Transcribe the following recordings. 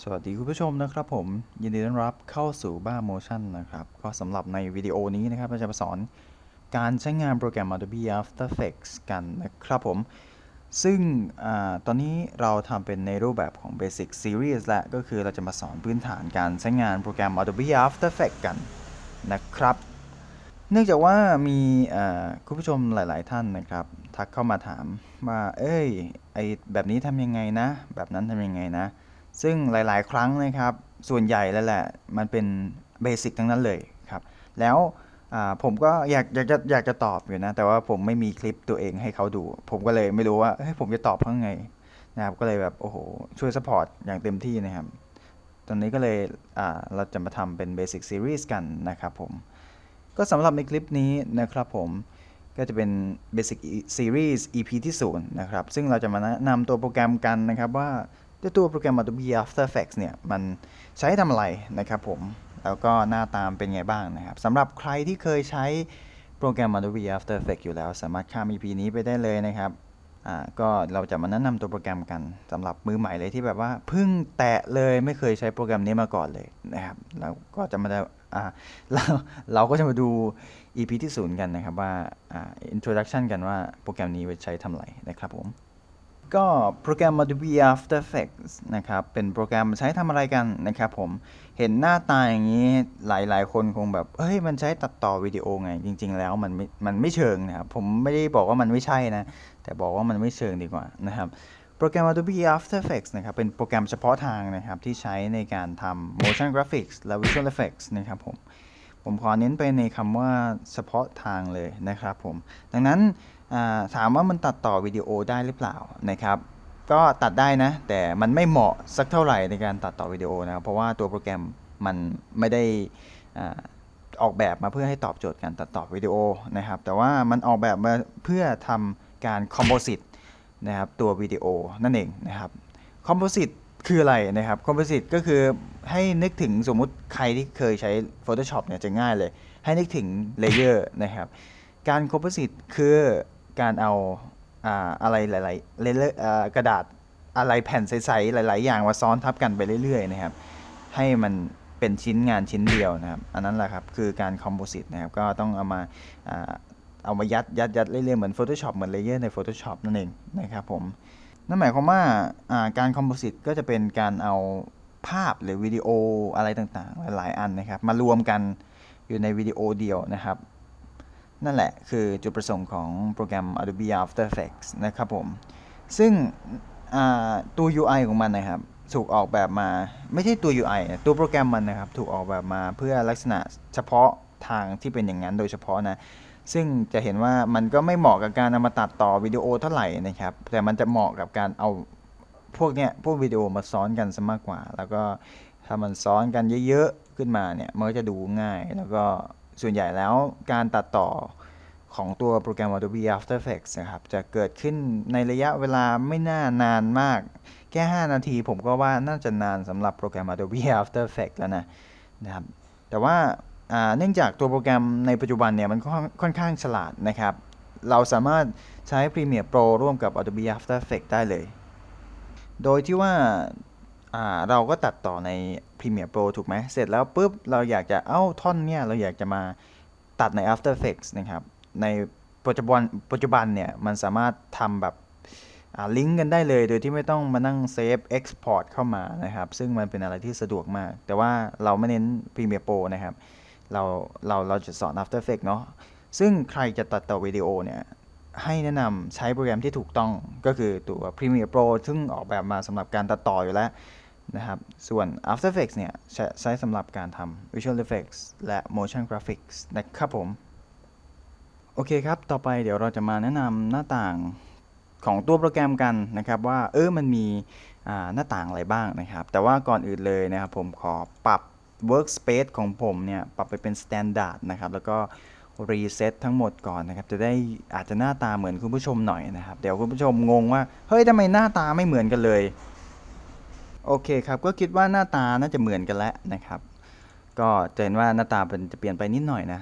สวัสดีคุณผู้ชมนะครับผม ยินดีต้อนรับเข้าสู่บ้า Motion นะครับ ก็สำหรับในวิดีโอนี้นะครับเราจะมาสอนการใช้งานโปรแกรม Adobe After Effects กันนะครับผม ซึ่งอตอนนี้เราทำเป็นในรูปแบบของ Basic Series และก็คือเราจะมาสอนพื้นฐานการใช้งานโปรแกรม Adobe After Effects กันนะครับ เนื่องจากว่ามีคุณผู้ชมหลาย ๆ ท่านนะครับ ทักเข้ามาถามว่าเอ้ยไอแบบนี้ทำยังไงนะ แบบนั้นทำยังไงนะ ซึ่งหลาย ๆ ครั้งนะครับ ส่วนใหญ่แล้วแหละ มันเป็นเบสิกทั้งนั้นเลยครับ แล้วผมก็อยากอยากจะอยากจะตอบอยู่นะ แต่ว่าผมไม่มีคลิปตัวเองให้เขาดู ผมก็เลยไม่รู้ว่าเฮ้ยผมจะตอบเขาไงนะครับ ก็เลยแบบโอ้โหช่วยสปอร์ตอย่างเต็มที่นะครับ ตอนนี้ก็เลยเราจะมาทำเป็นเบสิกซีรีส์กันนะครับผม ก็สำหรับในคลิปนี้นะครับผมก็จะเป็น Basic Series EP ที่ 0 นะครับ ซึ่งเราจะมาแนะนำตัวโปรแกรมกันนะครับว่า ด้วยตัวโปรแกรม Adobe After Effects เนี่ยมันใช้ทำอะไรนะครับผม แล้วก็หน้าตามเป็นไงบ้างนะครับสำหรับใครที่เคยใช้โปรแกรม Adobe After Effects อยู่แล้ว สามารถข้าม EP นี้ไปได้เลยนะครับอ่าก็เราจะมาแนะนำตัวโปรแกรมกันสำหรับมือใหม่เลยที่แบบว่าเพิ่งแตะเลยไม่เคยใช้โปรแกรมนี้มาก่อนเลยนะครับเราก็จะมาอ่าเราเราก็จะมาดู EP ที่ศูนย์กันนะครับว่าอ่า introduction กันว่าโปรแกรมนี้ไว้ใช้ทำอะไรนะครับผม ก็โปรแกรม Adobe After Effects นะครับ เป็นโปรแกรมใช้ทำอะไรกันนะครับผม เห็นหน้าตาอย่างนี้หลายๆ คนคงแบบ เฮ้ย มันใช้ตัดต่อวิดีโอไง จริง ๆ แล้วมันไม่มันไม่เชิงนะครับ ผมไม่ได้บอกว่ามันไม่ใช่นะ แต่บอกว่ามันไม่เชิงดีกว่านะครับ โปรแกรม Adobe After Effects นะครับ เป็นโปรแกรมเฉพาะทางนะครับ ที่ใช้ในการทำ motion graphics และ visual effects นะครับผม ผมขอเน้นไปในคำว่าเฉพาะทางเลยนะครับผม ดังนั้น ถามว่ามันตัดต่อวิดีโอได้หรือเปล่านะครับ ก็ตัดได้นะ แต่มันไม่เหมาะสักเท่าไหร่ในการตัดต่อวิดีโอนะครับ เพราะว่าตัวโปรแกรมมันไม่ได้อออกแบบมาเพื่อให้ตอบโจทย์การตัดต่อวิดีโอนะครับ แต่ว่ามันออกแบบมาเพื่อทำการคอมโพสิตนะครับตัววิดีโอนั่นเองนะครับคอมโพสิตคืออะไรนะครับคอมโพสิตก็คือให้นึกถึงสมมุติใครที่เคยใช้ Photoshop เนี่ยจะง่ายเลย ให้นึกถึงเลเยอร์นะครับ การคอมโพสิตคือ การเอาอะไรหลายๆเลเยอร์กระดาษอะไรแผ่นใสๆหลาย ๆ อย่างมาซ้อนทับกันไปเรื่อย ๆ นะครับ ให้มันเป็นชิ้นงานชิ้นเดียวนะครับ อันนั้นแหละครับคือการคอมโพสิตนะครับ ก็ต้องเอามาเอามายัดยัดยัดเรื่อยๆเหมือน Photoshop เหมือนเลเยอร์ใน Photoshop นั่นเองนะครับผมนั่นหมายความว่าอ่าการคอมโพสิตก็จะเป็นการเอาภาพหรือวิดีโออะไรต่างๆ หลายๆอันนะครับ มารวมกันอยู่ในวิดีโอเดียวนะครับ นั่นแหละคือจุดประสงค์ของโปรแกรม Adobe After Effects นะครับผม ซึ่งตัว UI ของมันนะครับ ถูกออกแบบมาไม่ใช่ตัว UI ตัวโปรแกรมมันนะครับ ถูกออกแบบมาเพื่อลักษณะเฉพาะทางที่เป็นอย่างนั้นโดยเฉพาะนะ ซึ่งจะเห็นว่ามันก็ไม่เหมาะกับการนำมาตัดต่อวิดีโอเท่าไหร่นะครับ แต่มันจะเหมาะกับการเอาพวกเนี้ยพวกวิดีโอมาซ้อนกันซะมากกว่า แล้วก็ถ้ามันซ้อนกันเยอะๆขึ้นมาเนี่ยมันก็จะดูง่ายแล้วก็ ส่วนใหญ่แล้วการตัดต่อของตัวโปรแกรม Adobe After Effects นะครับ จะเกิดขึ้นในระยะเวลาไม่น่านานมาก แค่ 5 นาทีผมก็ว่าน่าจะนานสำหรับโปรแกรม Adobe After Effects แล้วนะนะครับ แต่ว่าเนื่องจากตัวโปรแกรมในปัจจุบันเนี่ยมันค่อนค่อนข้างฉลาดนะครับ เราสามารถใช้ Premiere Pro ร่วมกับ Adobe After Effects ได้เลย โดยที่ว่า อ่าเราก็ตัดต่อใน Premiere Pro ถูกไหมเสร็จแล้วปุ๊บเราอยากจะเอ้าท่อนเนี่ยเราอยากจะมาตัดใน After Effects นะครับในปัจจุบันปัจจุบันเนี่ยมันสามารถทำแบบลิงก์กันได้เลย โดยที่ไม่ต้องมานั่งเซฟ Export เข้ามานะครับ ซึ่งมันเป็นอะไรที่สะดวกมาก แต่ว่าเราไม่เน้น Premiere Pro นะครับ เราเราเราจะสอน After Effects เนาะซึ่งใครจะตัดต่อวิดีโอเนี่ยให้แนะนำใช้โปรแกรมที่ถูกต้องก็คือตัว Premiere Pro ซึ่งออกแบบมาสำหรับการตัดต่ออยู่แล้ว นะครับ ส่วน After Effects เนี่ยใช้สำหรับการทำ Visual Effects และ Motion Graphics นะครับผม โอเคครับ ต่อไปเดี๋ยวเราจะมาแนะนำหน้าต่างของตัวโปรแกรมกันนะครับว่าเออมันมีหน้าต่างอะไรบ้างนะครับ แต่ว่าก่อนอื่นเลยนะครับผมขอปรับ Workspace ของผมเนี่ยปรับไปเป็น Standard นะครับ แล้วก็รีเซ็ตทั้งหมดก่อนนะครับ จะได้อาจจะหน้าตาเหมือนคุณผู้ชมหน่อยนะครับ เดี๋ยวคุณผู้ชมงงว่า เฮ้ยทำไมหน้าตาไม่เหมือนกันเลย โอเคครับ ก็คิดว่าหน้าตาน่าจะเหมือนกันแล้วนะครับ ก็จะเห็นว่าหน้าตาเป็นจะเปลี่ยนไปนิดหน่อยนะ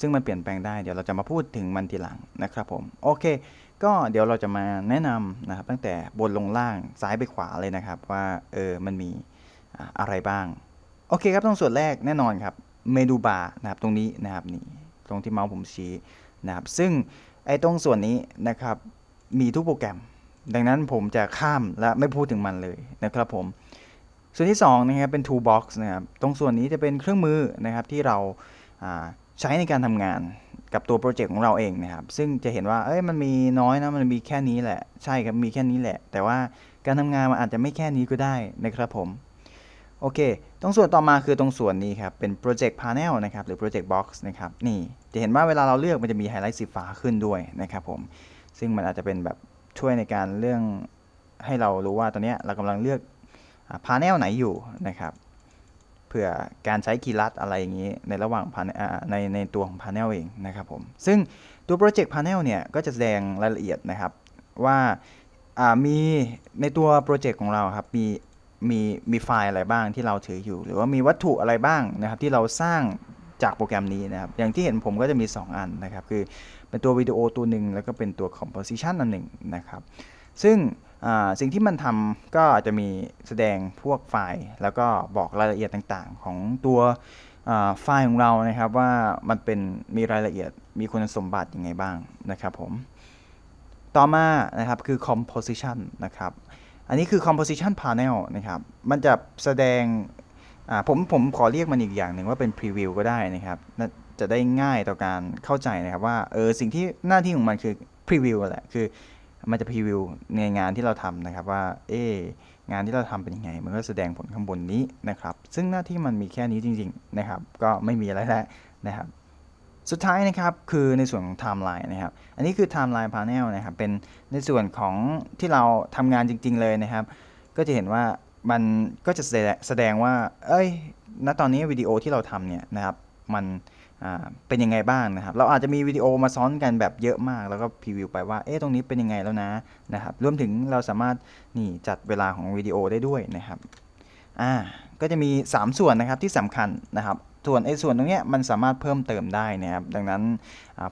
ซึ่งมันเปลี่ยนแปลงได้ เดี๋ยวเราจะมาพูดถึงมันทีหลังนะครับผม โอเค ก็เดี๋ยวเราจะมาแนะนำนะครับ ตั้งแต่บนลงล่างซ้ายไปขวาเลยนะครับ ว่าเออ มันมีอะไรบ้าง โอเคครับ ตรงส่วนแรกแน่นอนครับ เมนูบาร์นะครับตรงนี้นะครับนี่ ตรงที่เมาส์ผมชี้นะครับ ซึ่งไอ้ตรงส่วนนี้นะครับ มีทุกโปรแกรม ดังนั้นผมจะข้ามและไม่พูดถึงมันเลยนะครับผม ส่วนที่2นะครับเป็น toolbox นะครับ ตรงส่วนนี้จะเป็นเครื่องมือนะครับที่เราาใช้ในการทำงานกับตัวโปรเจกต์ของเราเองนะครับ ซึ่งจะเห็นว่า เอ้ย มันมีน้อยนะ มันมีแค่นี้แหละ ใช่ครับ มีแค่นี้แหละ แต่ว่าการทำงานมันอาจจะไม่แค่นี้ก็ได้นะครับผม โอเค ตรงส่วนต่อมาคือตรงส่วนนี้ครับ เป็น Project Panel นะครับ หรือ Project Box นะครับ นี่ จะเห็นว่าเวลาเราเลือกมันจะมีไฮไลท์สีฟ้าขึ้นด้วยนะครับผม ซึ่งมันอาจจะเป็นแบบ ช่วยในการเรื่องให้เรารู้ว่าตอนนี้เรากำลังเลือกพา n e l ไหนอยู่นะครับเพื่อการใช้คีย์ลัดอะไรอย่างนี้ในระหว่างในในตัวของ panel เองนะครับผม ซึ่งตัว Project Panel เนี่ยก็จะแสดงรายละเอียดนะครับว่ามีในตัวโปรเจกต์ของเราครับมีมีมีไฟล์อะไรบ้างที่เราถืออยู่ หรือว่ามีวัตถุอะไรบ้างนะครับที่เราสร้าง จากโปรแกรมนี้นะครับ อย่างที่เห็นผมก็จะมี 2 อันนะครับ คือเป็นตัววิดีโอตัวหนึ่งแล้วก็เป็นตัว composition อันหนึ่งนะครับ ซึ่งสิ่งที่มันทำก็จะมีแสดงพวกไฟล์ แล้วก็บอกรายละเอียดต่างๆ ของตัวไฟล์ของเรานะครับว่ามันเป็นมีรายละเอียดมีคุณสมบัติยังไงบ้างนะครับผม ต่อมานะครับคือ composition นะครับ อันนี้คือ composition panel นะครับ มันจะแสดง ผมผมขอเรียกมันอีกอย่างหนึ่งว่าเป็น preview ก็ได้นะครับน่าจะได้ง่ายต่อการเข้าใจนะครับว่าเออสิ่งที่หน้าที่ของมันคือ preview แหละคือมันจะ preview ในงานที่เราทำนะครับว่าเอ๊งานที่เราทำเป็นยังไง มันก็แสดงผลข้างบนนี้นะครับ ซึ่งหน้าที่มันมีแค่นี้จริง ๆนะครับ ก็ไม่มีอะไรแล้วนะครับ สุดท้ายนะครับคือในส่วนของ timeline นะครับ อันนี้คือ timeline panel นะครับเป็นในส่วนของที่เราทำงานจริง ๆ เลยนะครับ ก็จะเห็นว่า มันก็จะแสดงว่า เอ้ย ณ ตอนนี้วิดีโอที่เราทำเนี่ยนะครับ มันเป็นยังไงบ้างนะครับ เราอาจจะมีวิดีโอมาซ้อนกันแบบเยอะมาก แล้วก็พรีวิวไปว่า เอ๊ะ ตรงนี้เป็นยังไงแล้วนะ นะครับ รวมถึงเราสามารถนี่จัดเวลาของวิดีโอได้ด้วยนะครับ อ่า ก็จะมี 3 ส่วนนะครับที่สำคัญนะครับ ส่วนไอ้ส่วนตรงเนี้ยมันสามารถเพิ่มเติมได้นะครับ ดังนั้น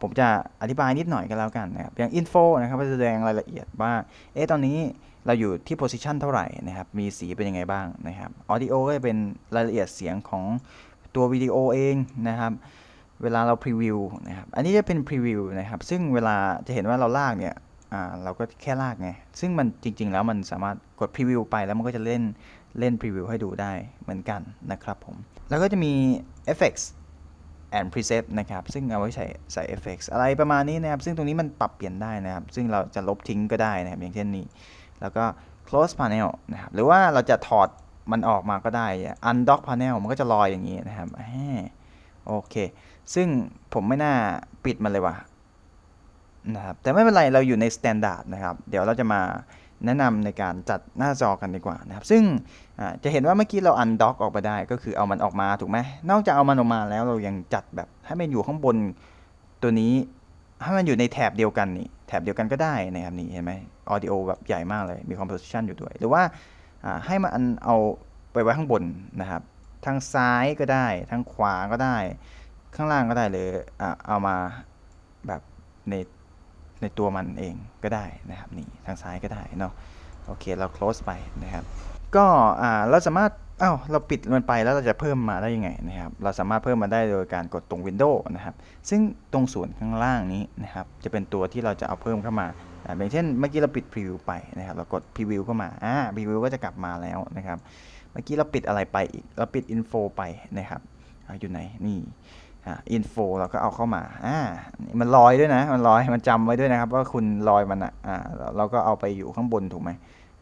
ผมจะอธิบายนิดหน่อยกันแล้วกันนะครับ อย่าง info นะครับจะแสดงรายละเอียดว่า เอ๊ะ ตอนนี้ เราอยู่ที่ position เท่าไหร่นะครับ มีสีเป็นยังไงบ้างนะครับ audio ก็จะเป็นรายละเอียดเสียงของตัววิดีโอเองนะครับ เวลาเราพรีวิวนะครับ อันนี้จะเป็นพรีวิวนะครับ ซึ่งเวลาจะเห็นว่าเราลากเนี่ยเราก็แค่ลากไง ซึ่งมันจริง ๆ แล้วมันสามารถกดพรีวิวไปแล้วมันก็จะเล่นเล่นพรีวิวให้ดูได้เหมือนกันนะครับผม แล้วก็จะมี effects and preset นะครับ ซึ่งเอาไว้ใส่ใส่ effects อะไรประมาณนี้นะครับ ซึ่งตรงนี้มันปรับเปลี่ยนได้นะครับ ซึ่งเราจะลบทิ้งก็ได้นะครับ อย่างเช่นนี้ แล้วก็ close panel นะครับ หรือว่าเราจะถอดมันออกมาก็ได้ undock panel มันก็จะลอยอย่างนี้นะครับโอเค ซึ่งผมไม่น่าปิดมันเลยว่ะนะครับ แต่ไม่เป็นไร เราอยู่ใน standard นะครับ เดี๋ยวเราจะมาแนะนำในการจัดหน้าจอกันดีกว่านะครับ ซึ่งจะเห็นว่าเมื่อกี้เรา undock ออกไปได้ ก็คือเอามันออกมาถูกไหม นอกจากเอามันออกมาแล้วเรายังจัดแบบให้มันอยู่ข้างบนตัวนี้ ให้มันอยู่ในแถบเดียวกันนี่ แถบเดียวกันก็ได้นะครับนี่เห็นไหม audio แบบใหญ่มากเลย มี composition อยู่ด้วย หรือว่าให้มันเอาไปไว้ข้างบนนะครับ ทางซ้ายก็ได้ ทางขวาก็ได้ ข้างล่างก็ได้หรือเอามาแบบในในตัวมันเองก็ได้นะครับนี่ทางซ้ายก็ได้เนาะโอเคเรา close ไปนะครับ ก็เราสามารถอ้าวเราปิดมันไปแล้วเราจะเพิ่มมาได้ยังไงนะครับ เราสามารถเพิ่มมาได้โดยการกดตรง Windows นะครับ ซึ่งตรงส่วนข้างล่างนี้นะครับ จะเป็นตัวที่เราจะเอาเพิ่มเข้ามา อย่างเช่นเมื่อกี้เราปิด Preview ไปนะครับเรากด Preview เข้ามาอ่า Preview ก็จะกลับมาแล้วนะครับเมื่อกี้เราปิดอะไรไปอีกเราปิด Info ไปนะครับออยู่ไหนนี่อ่า Info เราก็เอาเข้ามาอ่ามันลอยด้วยนะ มันลอย มันจำไว้ด้วยนะครับ ว่าคุณลอยมันอะอ่าเราก็เอาไปอยู่ข้างบนถูกไหม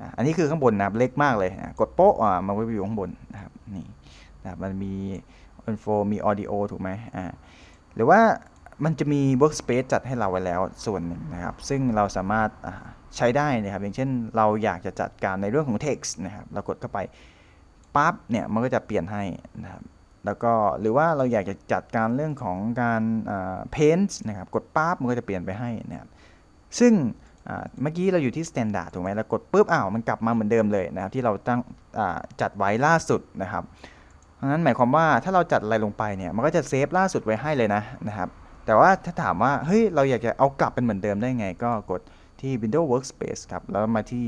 อะอันนี้คือข้างบนนะเล็กมากเลยนะกดโป๊ะอะมันไปอยู่ข้างบนนะครับนี่นะมันมี info มี audio ถูกไหมอ่าหรือว่า มันจะมี workspace จัดให้เราไว้แล้วส่วนหนึ่งนะครับ ซึ่งเราสามารถใช้ได้นะครับ อย่างเช่นเราอยากจะจัดการในเรื่องของ text นะครับเรากดเข้าไปปั๊บเนี่ยมันก็จะเปลี่ยนให้นะครับแล้วก็หรือว่าเราอยากจะจัดการเรื่องของการอ่า paint นะครับกดปั๊บมันก็จะเปลี่ยนไปให้นะครับซึ่งเมื่อกี้เราอยู่ที่ standard ถูกไหมเรากดปุ๊บอ้าวมันกลับมาเหมือนเดิมเลยนะครับที่เราตั้งจัดไว้ล่าสุดนะครับเพราะนั้นหมายความว่าถ้าเราจัดอะไรลงไปเนี่ยมันก็จะเซฟล่าสุดไว้ให้เลยนะนะครับ แต่ว่าถ้าถามว่า เฮ้ย เราอยากจะเอากลับเป็นเหมือนเดิมได้ไง ก็กดที่ Windows Workspace ครับ แล้วมาที่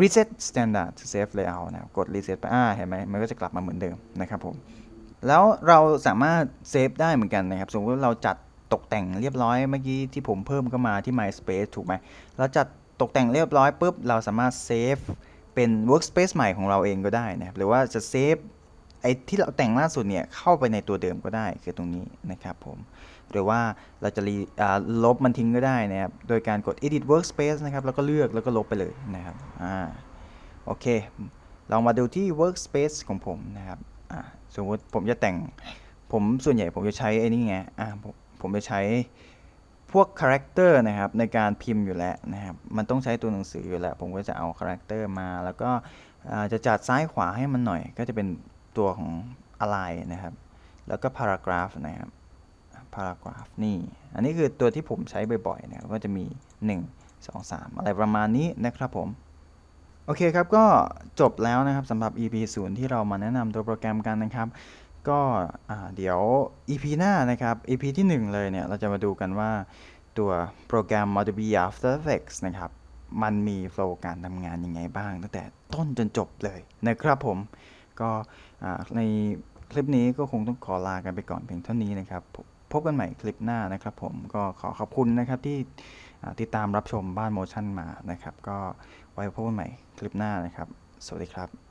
reset standard to save layout นะครับ กด reset ไป อ่า เห็นไหม มันก็จะกลับมาเหมือนเดิมนะครับผม แล้วเราสามารถเซฟได้เหมือนกันนะครับ สมมติเราจัดตกแต่งเรียบร้อย เมื่อกี้ที่ผมเพิ่มเข้ามาที่ MySpace ถูกไหม เราจัดตกแต่งเรียบร้อยปุ๊บ เราสามารถเซฟเป็น workspace ใหม่ของเราเองก็ได้นะครับ หรือว่าจะเซฟไอ้ที่เราแต่งล่าสุดเนี่ยเข้าไปในตัวเดิมก็ได้คือตรงนี้นะครับผม หรือว่าเราจะรีลบมันทิ้งก็ได้นะครับ โดยการกด edit workspace นะครับ แล้วก็เลือกแล้วก็ลบไปเลยนะครับ อ่า โอเคลองมาดูที่ workspace ของผมนะครับ อ่า สมมติผมจะแต่ง ผมส่วนใหญ่ผมจะใช้ไอ้นี่ไง อ่าผมผมจะใช้พวกคาแรคเตอร์นะครับในการพิมพ์อยู่แล้วนะครับ มันต้องใช้ตัวหนังสืออยู่แล้ว ผมก็จะเอาคาแรคเตอร์มา แล้วก็อ่าจะจัดซ้ายขวาให้มันหน่อย ก็จะเป็นตัวของ align นะครับ แล้วก็ paragraph นะครับ paragraph นี่ อันนี้คือตัวที่ผมใช้บ่อยๆนะครับก็จะมี 1 2 3 อะไรประมาณนี้นะครับผม โอเคครับ ก็จบแล้วนะครับสำหรับ EP 0 ที่เรามาแนะนำตัวโปรแกรมกันนะครับ ก็เดี๋ยว EP หน้านะครับ EP ที่ 1 เลยเนี่ย เราจะมาดูกันว่าตัวโปรแกรม Adobe After Effects นะครับมันมีโฟล์การทำงานยังไงบ้าง ตั้งแต่ต้นจนจบเลยนะครับผม ก็ในคลิปนี้ก็คงต้องขอลากันไปก่อนเพียงเท่านี้นะครับ พบกันใหม่คลิปหน้านะครับผมก็ขอขอบคุณนะครับที่ติดตามรับชมบ้านโมชั่นมานะครับ ก็ไว้พบกันใหม่คลิปหน้านะครับ สวัสดีครับ